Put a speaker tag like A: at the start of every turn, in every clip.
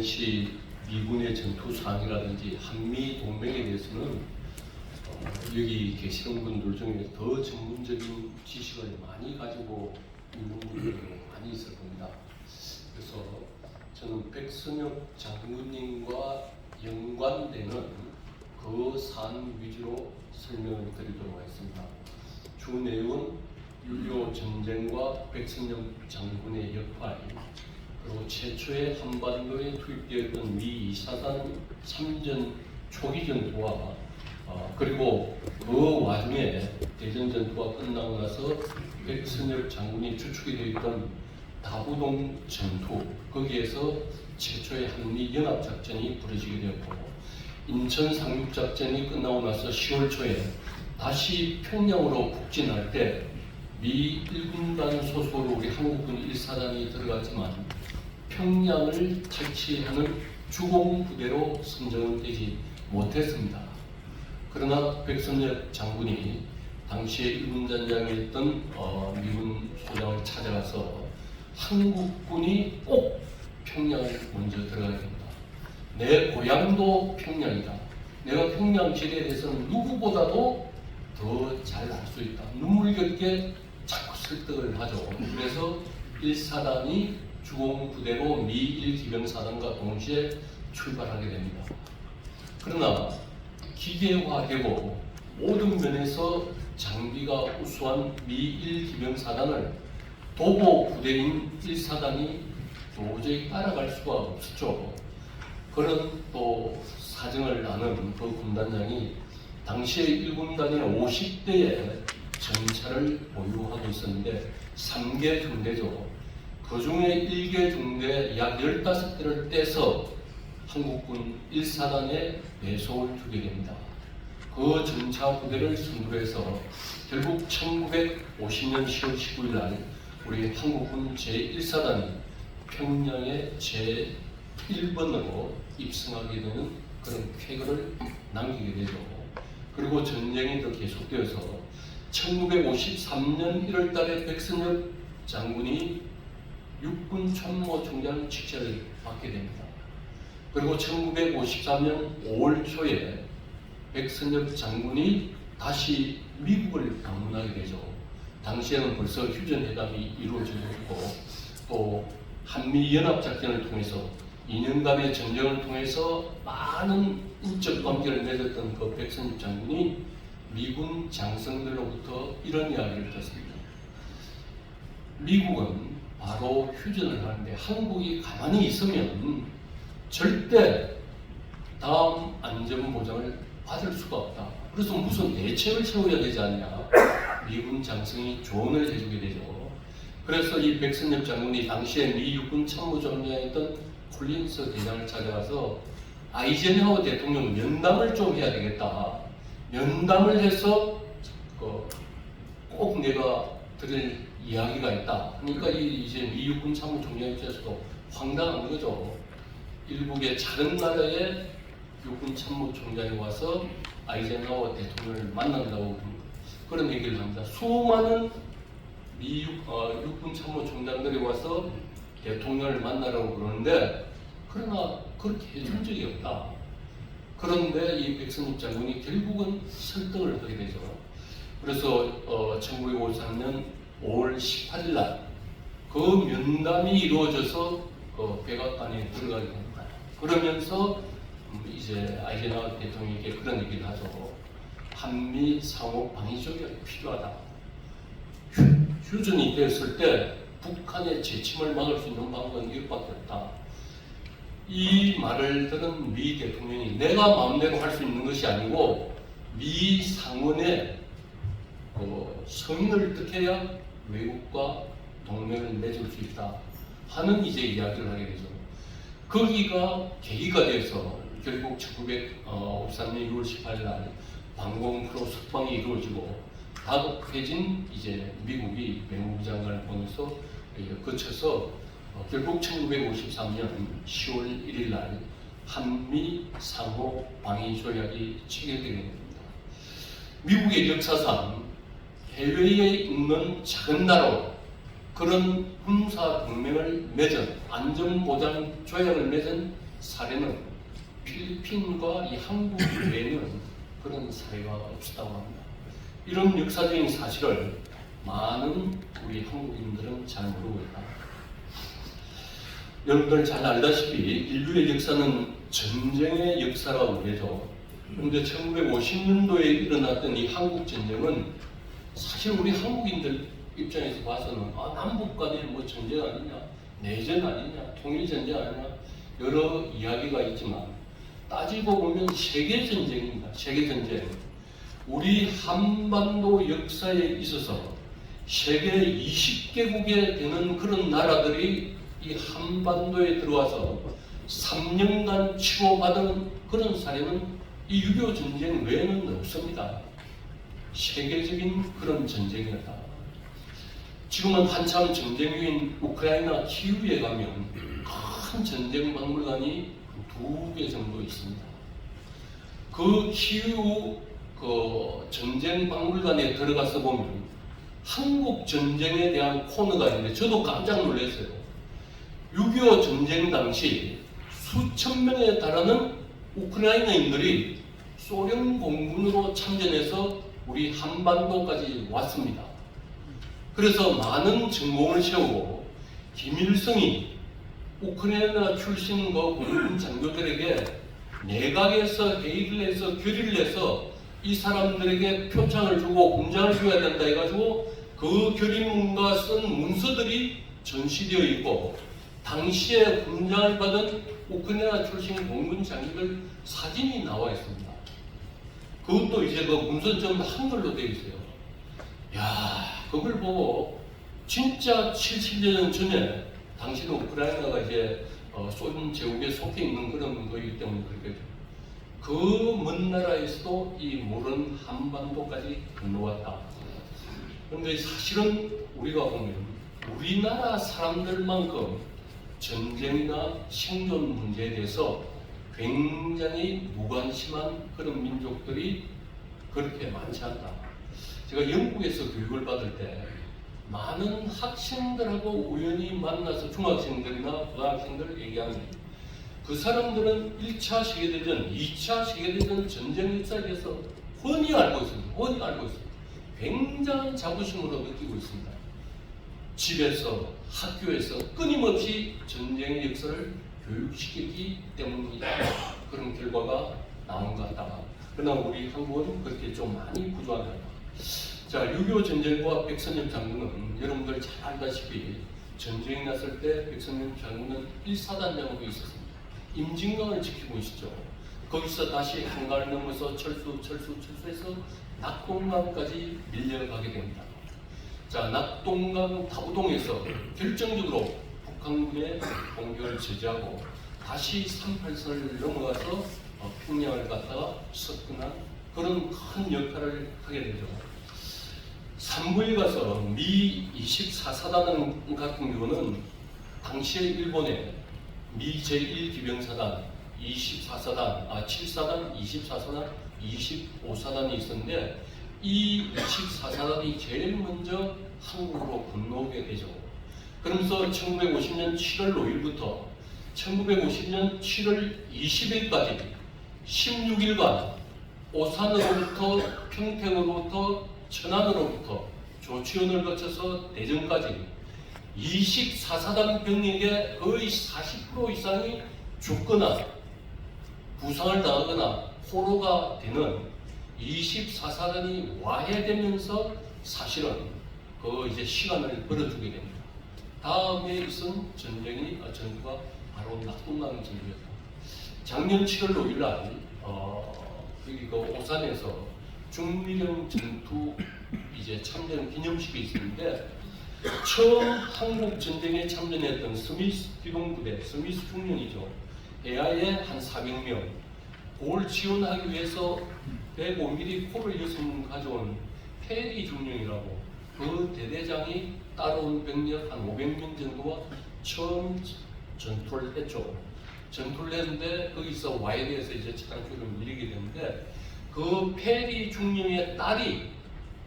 A: 당시 미군의 전투 사항이라든지 한미 동맹에 대해서는 어, 여기 계시는 분들 중에 더 전문적인 지식을 많이 가지고 있는 분들이 많이 있을 겁니다. 그래서 저는 백선엽 장군님과 연관되는 그 사안 위주로 설명을 드리도록 하겠습니다. 주 내용은 6.25 전쟁과 백선엽 장군의 역할, 그리고 최초의 한반도에 투입되었던 미 2사단 참전 초기 전투와 어, 그리고 그 와중에 대전 전투가 끝나고 나서 백선엽 장군이 주축이 되었던 다부동 전투 거기에서 최초의 한미 연합 작전이 벌어지게 되었고 인천 상륙 작전이 끝나고 나서 10월 초에 다시 평양으로 북진할 때 미 1군단 소속으로 우리 한국군 1사단이 들어갔지만 평양을 탈취하는 주공 부대로 선정은 되지 못했습니다. 그러나 백선엽 장군이 당시에 일군단장이었던 어, 미군 소장을 찾아가서 한국군이 꼭 평양을 먼저 들어가야 됩니다. 내 고향도 평양이다. 내가 평양 지대에 대해서는 누구보다도 더잘알수 있다. 눈물겹게 설득을 하죠. 그래서 1사단이 주공부대로 미 1기병사단과 동시에 출발하게 됩니다. 그러나 기계화되고 모든 면에서 장비가 우수한 미 1기병사단을 도보 부대인 1사단이 도저히 따라갈 수가 없었죠. 그런 또 사정을 아는 그 군단장이 당시에 1군단의 50대의 전차를 보유하고 있었는데 3개 중대죠. 그 중에 1개 중대 약 15대를 떼서 한국군 1사단에 배속을 주게 됩니다. 그 전차 부대를 선두해서 결국 1950년 10월 19일 날 우리 한국군 제1사단이 평양의 제1번으로 입성하게 되는 그런 쾌거를 남기게 되죠. 그리고 전쟁이 더 계속되어서 1953년 1월 달에 백선엽 장군이 육군 참모총장 직책을 받게 됩니다. 그리고 1953년 5월 초에 백선엽 장군이 다시 미국을 방문하게 되죠. 당시에는 벌써 휴전회담이 이루어지고 있고 또 한미 연합 작전을 통해서 2년간의 전쟁을 통해서 많은 인적 관계를 맺었던 그 백선엽 장군이 미군 장성들로부터 이런 이야기를 듣습니다. 미국은 바로 휴전을 하는데 한국이 가만히 있으면 절대 다음 안전 보장을 받을 수가 없다. 그래서 무슨 대책을 세워야 되지 않냐. 미군 장성이 조언을 해주게 되죠. 그래서 이 백선엽 장군이 당시에 미 육군 참모총장이었던 콜린스 대장을 찾아가서 아이젠하워 대통령 면담을 좀 해야 되겠다. 면담을 해서 그꼭 내가 드릴 이야기가 있다. 그러니까 이 이제 미 육군 참모총장 입장에서도 황당한 거죠. 일국의 작은 나라의 육군 참모총장이 와서 아이젠하워 대통령을 만난다고 그런 얘기를 합니다. 수많은 미 육, 어, 육군 참모총장들이 와서 대통령을 만나라고 그러는데 그러나 그렇게 해준 적이 없다. 그런데 이 백선엽 장군이 결국은 설득을 하게 되죠. 그래서 어, 1953년 5월 18일 날 그 면담이 이루어져서 그 백악관에 들어가게 됩니다. 그러면서 음, 이제 아이젠하워 대통령에게 그런 얘기를 하죠. 한미 상호 방위 조약이 필요하다. 휴, 휴전이 됐을 때 북한의 재침을 막을 수 있는 방법은 이것밖에 없다. 이 말을 들은 미 대통령이 내가 마음대로 할 수 있는 것이 아니고 미 상원의 그 성인을 뜻해야 외국과 동맹을 맺을 수 있다 하는 이제 이야기를 하게 되죠. 거기가 계기가 돼서 결국 1953년 6월 18일 날 방공 프로 석방이 이루어지고 다독해진 이제 미국이 외무부 장관을 보내서 거쳐서 어, 결국 1953년 10월 1일 날 한미 상호 방위 조약이 체결되게 됩니다. 미국의 역사상 해외에 있는 작은 나라로 그런 군사 동맹을 맺은 안전보장 조약을 맺은 사례는 필리핀과 이 한국 외에는 그런 사례가 없었다고 합니다. 이런 역사적인 사실을 많은 우리 한국인들은 잘 모르고 있다. 여러분들 잘 알다시피 인류의 역사는 전쟁의 역사라고 그러죠. 그런데 1950년도에 일어났던 이 한국 전쟁은 사실 우리 한국인들 입장에서 봐서는 아 남북 간의 뭐 전쟁 아니냐, 내전 아니냐, 통일 전쟁 아니냐 여러 이야기가 있지만 따지고 보면 세계 전쟁입니다. 세계 전쟁. 우리 한반도 역사에 있어서 세계 20개국에 되는 그런 나라들이 이 한반도에 들어와서 3년간 치고받은 그런 사례는 이6.25 전쟁 외에는 없습니다. 세계적인 그런 전쟁이었다. 지금은 한참 전쟁 중인 우크라이나 키우에 가면 큰 전쟁 박물관이 두 개 정도 있습니다. 그 키우 그 전쟁 박물관에 들어가서 보면 한국 전쟁에 대한 코너가 있는데 저도 깜짝 놀랐어요. 6.25 전쟁 당시 수천 명에 달하는 우크라이나인들이 소련 공군으로 참전해서 우리 한반도까지 왔습니다. 그래서 많은 전공을 세우고 김일성이 우크라이나 출신 그 공군 장교들에게 내각에서 회의를 해서 결의를 해서 이 사람들에게 표창을 주고 공장을 줘야 된다 해가지고 그 결의문과 쓴 문서들이 전시되어 있고 당시에 군장을 받은 우크라이나 출신 공군 장교들 사진이 나와 있습니다. 그것도 이제 그 전부 한글로 되어 있어요. 야, 그걸 보고 진짜 70년 전에 당시는 우크라이나가 이제 어, 소련 제국에 속해 있는 그런 거이기 때문에 그렇게 그먼 나라에서도 이 물은 한반도까지 건너왔다. 그런데 사실은 우리가 보면 우리나라 사람들만큼 전쟁이나 생존 문제에 대해서 굉장히 무관심한 그런 민족들이 그렇게 많지 않다. 제가 영국에서 교육을 받을 때 많은 학생들하고 우연히 만나서 중학생들이나 고등학생들 얘기하는 그 사람들은 1차 세계대전, 2차 세계대전 전쟁 역사에 대해서 훤히 알고 있습니다. 훤히 알고 있습니다. 굉장한 자부심으로 느끼고 있습니다. 집에서, 학교에서 끊임없이 전쟁의 역사를 교육시키기 때문이다. 그런 결과가 나온 것 같다. 그러나 우리 한국은 그렇게 좀 많이 부족하다. 자, 6.25 전쟁과 백선엽 장군은 여러분들 잘 알다시피 전쟁이 났을 때 백선엽 장군은 1사단장으로 있었습니다. 임진강을 지키고 있었죠. 거기서 다시 한강을 넘어서 철수, 철수, 철수해서 낙동강까지 밀려가게 됩니다. 자, 낙동강 타부동에서 결정적으로 북한군의 공격을 제지하고 다시 38선을 넘어가서 어, 평양을 갔다가 석근한 그런 큰 역할을 하게 되죠. 삼부에 가서 미 24사단 같은 경우는 당시에 일본에 미 제1기병사단 24사단, 아 7사단, 24사단, 25사단이 있었는데 이 24사단이 제일 먼저 한국으로 건너오게 되죠. 그러면서 1950년 7월 5일부터 1950년 7월 20일까지 16일간 오산으로부터 평택으로부터 천안으로부터 조치원을 거쳐서 대전까지 24사단 병력의 거의 40% 이상이 죽거나 부상을 당하거나 포로가 되는 24사단이 와해되면서 사실은 그 이제 시간을 벌어주게 됩니다. 다음에 있은 전쟁이 어, 전투가 바로 낙동강 전투였다. 작년 7월 5일 날 어, 여기 그 오산에서 중미령 전투 이제 참전 기념식이 있었는데 처음 한국 전쟁에 참전했던 스미스 기동부대 스미스 중령이죠. 해야에 한 400명 그걸 지원하기 위해서 105mm 코를 여섯 가져온 페리 중령이라고 그 대대장이 따라온 병력 한 500명 정도와 처음 전투를 했죠. 전투를 했는데 거기서 와이드에서 이제 차량표를 밀리게 되는데 그 페리 중령의 딸이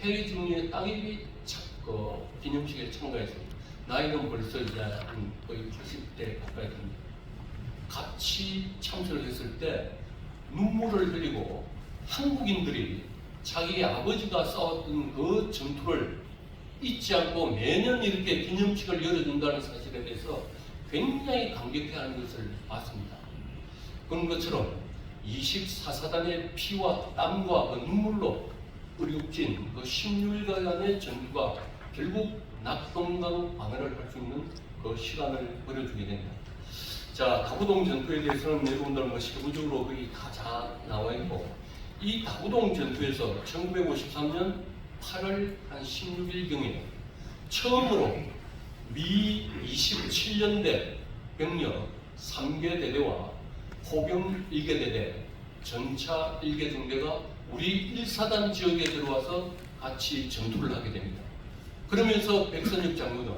A: 페리 중령의 딸이 참- 그 기념식에 참가했습니다. 나이는 벌써 이제 한 거의 80대 가까이 됩니다. 같이 참석을 했을 때 눈물을 흘리고 한국인들이 자기 아버지가 싸웠던 그 전투를 잊지 않고 매년 이렇게 기념식을 열어준다는 사실에 대해서 굉장히 감격해하는 것을 봤습니다. 그런 것처럼 24사단의 피와 땀과 그 눈물로 어렵진 그 16일간의 전투가 결국 낙동강 방어를 할 수 있는 그 시간을 벌여주게 됩니다. 자, 다구동 전투에 대해서는 여러분들 뭐 세부적으로 거의 다잘 나와 있고 이 다구동 전투에서 1953년 8월 한 16일경에 처음으로 미 27년대 병력 3개 대대와 포병 1개 대대, 전차 1개 중대가 우리 1사단 지역에 들어와서 같이 전투를 하게 됩니다. 그러면서 백선엽 장군은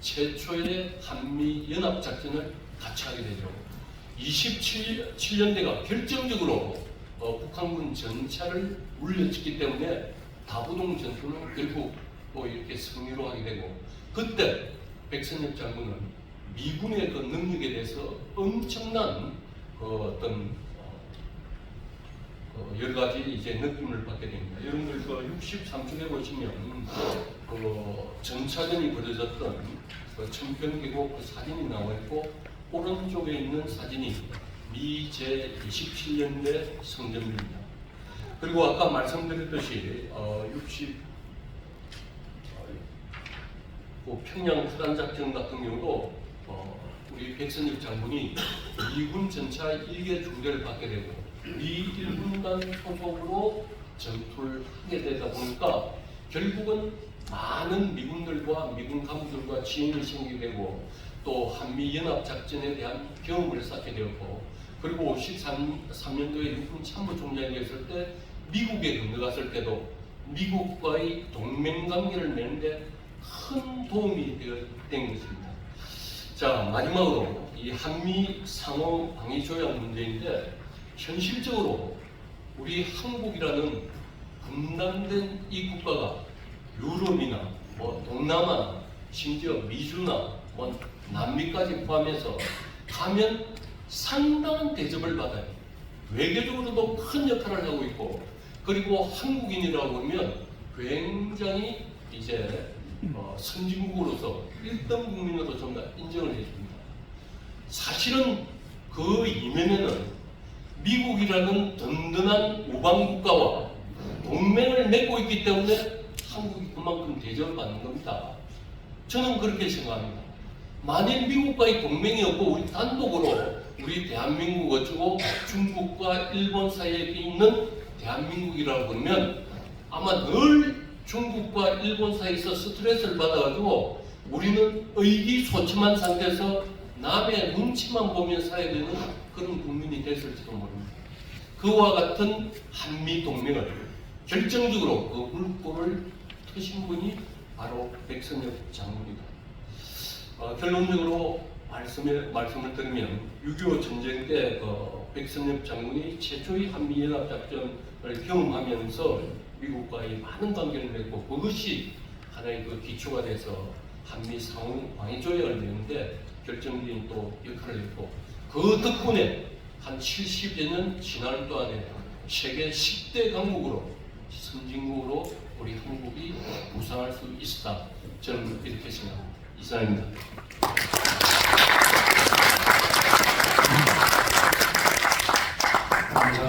A: 최초의 한미 연합 작전을 같이 하게 되죠. 27년대가 결정적으로 어, 북한군 전차를 물려치기 때문에 다부동 전투는 결국 또 이렇게 승리로 하게 되고 그때 백선엽 장군은 미군의 그 능력에 대해서 엄청난 그 어떤 어, 어, 여러 가지 이제 느낌을 받게 됩니다. 여러분들 그 63쪽에 보시면 그 전차전이 벌어졌던 그 청평계곡 그 사진이 나와 있고 오른쪽에 있는 사진이 미 제 27년대 성전입니다. 그리고 아까 말씀드렸듯이 어, 60그 평양 후단 작전 같은 경우도 어, 우리 백선엽 장군이 미군 전차 1개 중대를 받게 되고 미 1군단 소속으로 전투를 하게 되다 보니까 결국은 많은 미군들과 미군 간부들과 지인이 생기게 되고 또 한미 연합 작전에 대한 경험을 쌓게 되었고 그리고 53년도에 육군 참모 총장이 됐을 때 미국에 건너갔을 때도 미국과의 동맹 관계를 맺는데 큰 도움이 된 것입니다. 자 마지막으로 이 한미 상호 방위 조약 문제인데 현실적으로 우리 한국이라는 분단된 이 국가가 유럽이나 뭐 동남아 심지어 미주나 뭐 남미까지 포함해서 가면 상당한 대접을 받아요. 외교적으로도 큰 역할을 하고 있고 그리고 한국인이라고 하면 굉장히 이제 어, 선진국으로서 일등 국민으로 전부 다 인정을 해줍니다. 사실은 그 이면에는 미국이라는 든든한 우방국가와 동맹을 맺고 있기 때문에 한국이 그만큼 대접을 받는 겁니다. 저는 그렇게 생각합니다. 만일 미국과의 동맹이 없고 우리 단독으로 우리 대한민국 어쩌고 중국과 일본 사이에 있는 대한민국이라고 그러면 아마 늘 중국과 일본 사이에서 스트레스를 받아가지고 우리는 의기소침한 상태에서 남의 눈치만 보며 살아야 되는 그런 국민이 됐을지도 모릅니다. 그와 같은 한미 동맹을 결정적으로 그 물꼬를 트신 분이 바로 백선엽 장군이다. 어, 결론적으로 말씀에, 말씀을 드리면 6.25 전쟁 때 어, 백선엽 장군이 최초의 한미연합 작전을 경험하면서 미국과의 많은 관계를 맺고 그것이 하나의 그 기초가 돼서 한미 상호 방위 조약을 맺는데 결정적인 또 역할을 했고 그 덕분에 한 70여 년 지난 동안에 세계 10대 강국으로 선진국으로 우리 한국이 부상할 수 있었다. 저는 이렇게 생각합니다. 이상입니다. Ah.